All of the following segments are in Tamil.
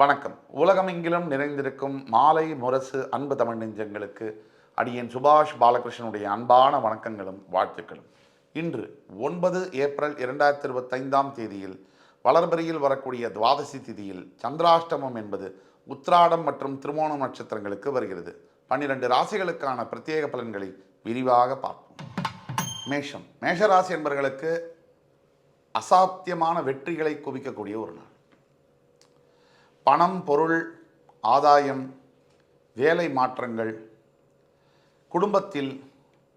வணக்கம். உலகமெங்கிலும் நிறைந்திருக்கும் மாலை முரசு அன்பு தமிழ் நெஞ்சங்களுக்கு அடியேன் சுபாஷ் பாலகிருஷ்ணனுடைய அன்பான வணக்கங்களும் வாழ்த்துக்களும். இன்று ஒன்பது ஏப்ரல் இரண்டாயிரத்தி இருபத்தைந்தாம் தேதியில் வளர்பறியில் வரக்கூடிய துவாதசி திதியில் சந்திராஷ்டமம் என்பது உத்ராடம் மற்றும் திருமோணம் நட்சத்திரங்களுக்கு வருகிறது. பன்னிரண்டு ராசிகளுக்கான பிரத்யேக பலன்களை விரிவாக பார்ப்போம். மேஷம். மேஷராசி என்பவர்களுக்கு அசாத்தியமான வெற்றிகளை குவிக்கக்கூடிய ஒரு நாள். பணம் பொருள் ஆதாயம் வேலை மாற்றங்கள் குடும்பத்தில்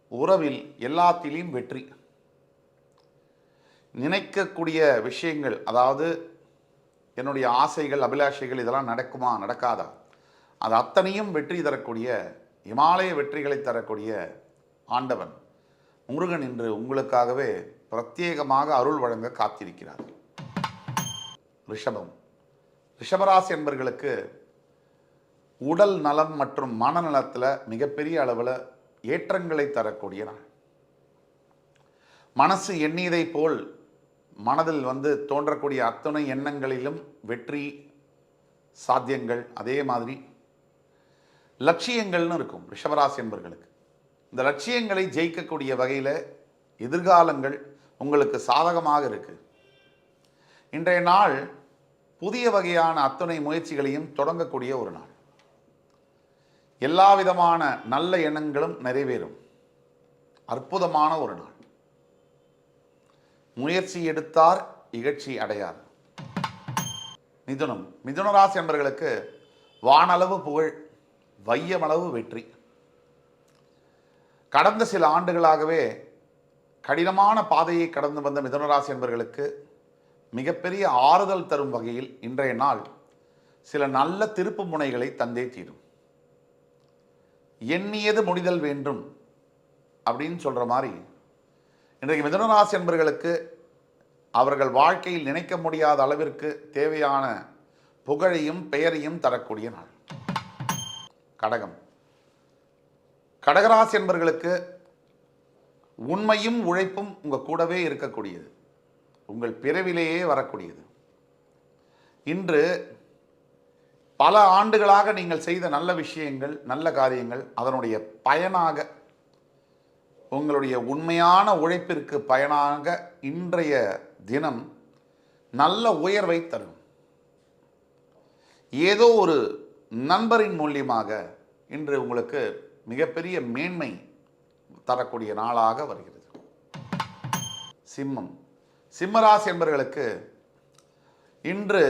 உறவில் எல்லாத்திலையும் வெற்றி. நினைக்கக்கூடிய விஷயங்கள் அதாவது என்னுடைய ஆசைகள் அபிலாஷைகள் இதெல்லாம் நடக்குமா நடக்காதா? அது அத்தனையும் வெற்றி தரக்கூடிய இமாலய வெற்றிகளை தரக்கூடிய ஆண்டவன் முருகன் இன்று உங்களுக்காகவே பிரத்யேகமாக அருள் வழங்க காத்திருக்கிறார். ரிஷபம். ரிஷபராசி என்பர்களுக்கு உடல் நலம் மற்றும் மனநலத்தில் மிகப்பெரிய அளவில் ஏற்றங்களை தரக்கூடிய நாள். மனசு எண்ணியதை போல் மனதில் வந்து தோன்றக்கூடிய அத்தனை எண்ணங்களிலும் வெற்றி சாத்தியங்கள் அதே மாதிரி லட்சியங்கள்னு இருக்கும் ரிஷபராசி என்பர்களுக்கு இந்த லட்சியங்களை ஜெயிக்கக்கூடிய வகையில் எதிர்காலங்கள் உங்களுக்கு சாதகமாக இருக்கு. இன்றைய நாள் புதிய வகையான அத்துணை முயற்சிகளையும் தொடங்கக்கூடிய ஒரு நாள். எல்லா விதமான நல்ல எண்ணங்களும் நிறைவேறும். அற்புதமான ஒரு நாள். முயற்சி எடுத்தார் இகழ்ச்சி அடையார். மிதுனம். மிதுன ராசி வானளவு புகழ் வையமளவு வெற்றி. கடந்த சில ஆண்டுகளாகவே கடினமான பாதையை கடந்து வந்த மிதுனராசி என்பர்களுக்கு மிகப்பெரிய ஆறுதல் தரும் வகையில் இன்றைய நாள் சில நல்ல திருப்பு முனைகளை தந்தே தீரும். எண்ணியது முடிதல் வேண்டும் அப்படின்னு சொல்கிற மாதிரி இன்றைக்கு மிதனராசி என்பர்களுக்கு அவர்கள் வாழ்க்கையில் நினைக்க முடியாத அளவிற்கு தேவையான புகழையும் பெயரையும் தரக்கூடிய நாள். கடகம். கடகராசி என்பர்களுக்கு உண்மையும் உழைப்பும் உங்கள் கூடவே இருக்கக்கூடியது. உங்கள் பிறவிலேயே வரக்கூடியது. இன்று பல ஆண்டுகளாக நீங்கள் செய்த நல்ல விஷயங்கள் நல்ல காரியங்கள் அதனுடைய பயனாக உங்களுடைய உண்மையான உழைப்பிற்கு பயனாக இன்றைய தினம் நல்ல உயர்வை தரும். ஏதோ ஒரு நண்பரின் மூலியமாக இன்று உங்களுக்கு மிகப்பெரிய மேன்மை தரக்கூடிய நாளாக வருகிறது. சிம்மம். சிம்மராசி என்பர்களுக்கு இன்று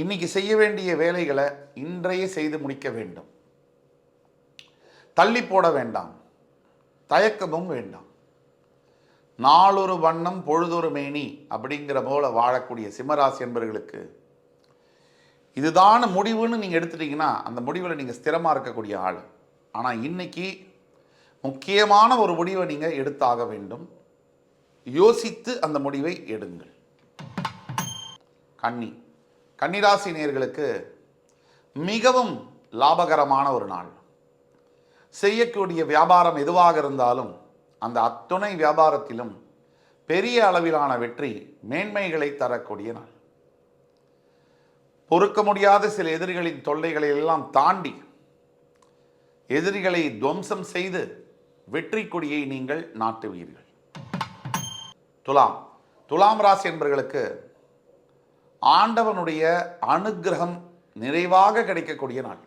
இன்னைக்கு செய்ய வேண்டிய வேலைகளை இன்றையே செய்து முடிக்க வேண்டும். தள்ளி போட வேண்டாம். தயக்கமும் வேண்டாம். நாளொரு வண்ணம் பொழுதொரு மேனி அப்படிங்கிற போல வாழக்கூடிய சிம்மராசி என்பவர்களுக்கு இதுதான் முடிவுன்னு நீங்கள் எடுத்துட்டீங்கன்னா அந்த முடிவில் நீங்கள் ஸ்திரமாக இருக்கக்கூடிய ஆள். ஆனால் இன்னைக்கு முக்கியமான ஒரு முடிவை நீங்கள் எடுத்தாக வேண்டும். யோசித்து அந்த முடிவை எடுங்கள். கன்னி. கன்னிராசி நேர்களுக்கு மிகவும் லாபகரமான ஒரு நாள். செய்யக்கூடிய வியாபாரம் எதுவாக இருந்தாலும் அந்த அத்துணை வியாபாரத்திலும் பெரிய அளவிலான வெற்றி மேன்மைகளை தரக்கூடிய நாள். பொறுக்க முடியாத சில எதிரிகளின் தொல்லைகளை எல்லாம் தாண்டி எதிரிகளை துவம்சம் செய்து வெற்றி கொடியை நீங்கள் நாட்டுவீர்கள். துலாம். துலாம் ராசி என்பவர்களுக்கு ஆண்டவனுடைய அனுக்கிரகம் நிறைவாக கிடைக்கக்கூடிய நாள்.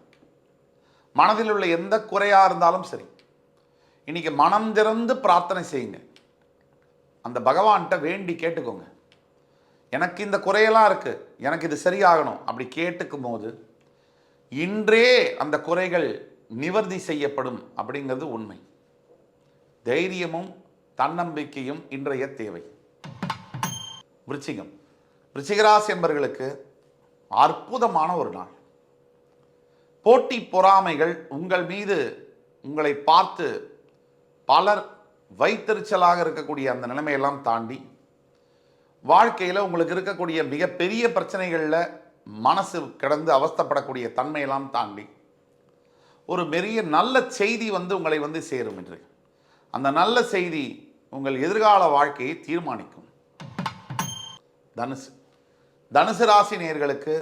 மனதில் உள்ள எந்த குறையாக இருந்தாலும் சரி இன்னைக்கு மனம் திறந்து பிரார்த்தனை செய்யுங்க. அந்த பகவான்கிட்ட வேண்டி கேட்டுக்கோங்க. எனக்கு இந்த குறையெல்லாம் இருக்குது எனக்கு இது சரியாகணும் அப்படி கேட்டுக்கும் போது இன்றே அந்த குறைகள் நிவர்த்தி செய்யப்படும் அப்படிங்கிறது உண்மை. தைரியமும் தன்னம்பிக்கையும் இன்றைய தேவை. விருச்சிகம். ரிச்சிகராசி என்பர்களுக்கு அற்புதமான ஒரு நாள். போட்டி பொறாமைகள் உங்கள் மீது உங்களை பார்த்து பலர் வைத்தறிச்சலாக இருக்கக்கூடிய அந்த நிலைமையெல்லாம் தாண்டி வாழ்க்கையில் உங்களுக்கு இருக்கக்கூடிய மிகப்பெரிய பிரச்சனைகளில் மனசு கிடந்து அவஸ்தைப்படக்கூடிய தன்மையெல்லாம் தாண்டி ஒரு பெரிய நல்ல செய்தி வந்து உங்களை வந்து சேரும் என்று அந்த நல்ல செய்தி உங்கள் எதிர்கால வாழ்க்கையை தீர்மானிக்கும். தனுசு. தனுசு ராசி நேயர்களுக்கு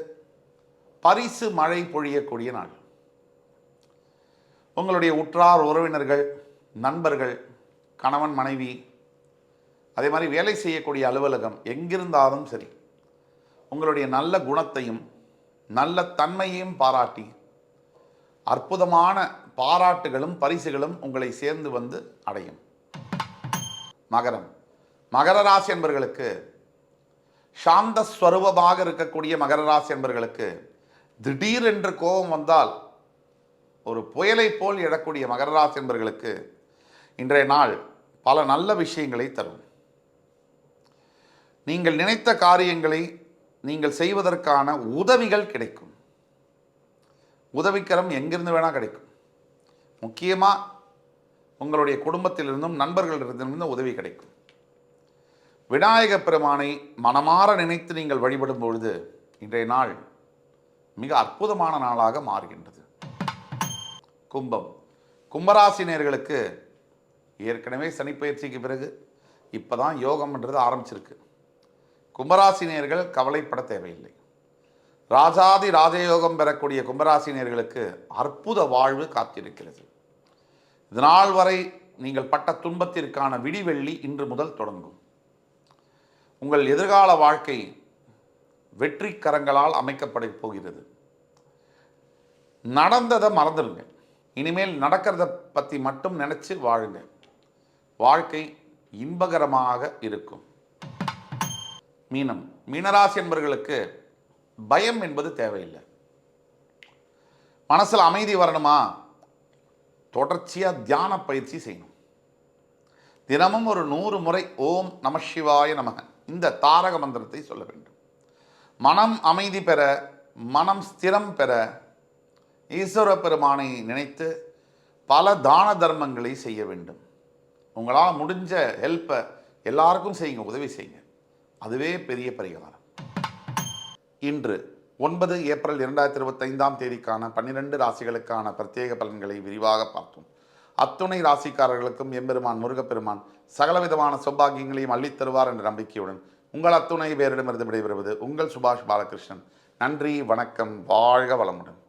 பரிசு மழை பொழியக்கூடிய நாள். உங்களுடைய உற்றார் உறவினர்கள் நண்பர்கள் கணவன் மனைவி அதே மாதிரி வேலை செய்யக்கூடிய அலுவலகம் எங்கிருந்தாலும் சரி உங்களுடைய நல்ல குணத்தையும் நல்ல தன்மையையும் பாராட்டி அற்புதமான பாராட்டுகளும் பரிசுகளும் உங்களை சேர்ந்து வந்து அடையும். மகரம். மகர ராசி என்பர்களுக்கு சாந்த ஸ்வரூபமாக இருக்கக்கூடிய மகர ராசி என்பர்களுக்கு திடீரென்று கோபம் வந்தால் ஒரு புயலை போல் எழக்கூடிய மகர ராசி என்பர்களுக்கு இன்றைய நாள் பல நல்ல விஷயங்களை தரும். நீங்கள் நினைத்த காரியங்களை நீங்கள் செய்வதற்கான உதவிகள் கிடைக்கும். உதவிக்கரம் எங்கிருந்து வேணால் கிடைக்கும். முக்கியமாக உங்களுடைய குடும்பத்திலிருந்தும் நண்பர்களிடத்திலிருந்தும் உதவி கிடைக்கும். விநாயக பெருமானை மனமாற நினைத்து நீங்கள் வழிபடும் பொழுது இன்றைய நாள் மிக அற்புதமான நாளாக மாறுகின்றது. கும்பம். கும்பராசினியர்களுக்கு ஏற்கனவே சனிப்பயிற்சிக்கு பிறகு இப்போ தான் யோகம்ன்றது ஆரம்பிச்சிருக்கு. கும்பராசினியர்கள் கவலைப்பட தேவையில்லை. ராஜாதி ராஜயோகம் பெறக்கூடிய கும்பராசினியர்களுக்கு அற்புத வாழ்வு காத்திருக்கிறது. இதனால் வரை நீங்கள் பட்ட துன்பத்திற்கான விடிவெள்ளி இன்று முதல் தொடங்கும். உங்கள் எதிர்கால வாழ்க்கை வெற்றி கரங்களால் அமைக்கப்பட போகிறது. நடந்ததை மறந்துடுங்க. இனிமேல் நடக்கிறத பற்றி மட்டும் நினச்சி வாழுங்க. வாழ்க்கை இன்பகரமாக இருக்கும். மீனம் மீனராசி என்பவர்களுக்கு பயம் என்பது தேவையில்லை. மனசில் அமைதி வரணுமா? தொடர்ச்சியாக தியான பயிற்சி செய்யணும். தினமும் ஒரு நூறு முறை ஓம் நம சிவாய நமக. இந்த தாரக மந்திரத்தை சொல்ல வேண்டும். மனம் அமைதி பெற மனம் ஸ்திரம் பெற ஈஸ்வர பெருமானை நினைத்து பல தான தர்மங்களை செய்ய வேண்டும். உங்களால் முடிஞ்ச ஹெல்ப்பை எல்லாருக்கும் செய்யுங்க உதவி செய்யுங்க. அதுவே பெரிய பரிகாரம். இன்று ஒன்பது ஏப்ரல் இரண்டாயிரத்தி இருபத்தைந்தாம் தேதிக்கான பன்னிரெண்டு ராசிகளுக்கான பிரத்யேக பலன்களை விரிவாக பார்த்தோம். அத்துணை ராசிக்காரர்களுக்கும் எம்பெருமான் முருகப்பெருமான் சகலவிதமான சௌபாகியங்களையும் அள்ளித்தருவார் என்ற நம்பிக்கையுடன் உங்கள் அத்துணை பேரிடமிருந்து விடைபெறுவது உங்கள் சுபாஷ் பாலகிருஷ்ணன். நன்றி வணக்கம் வாழ்க வளமுடன்.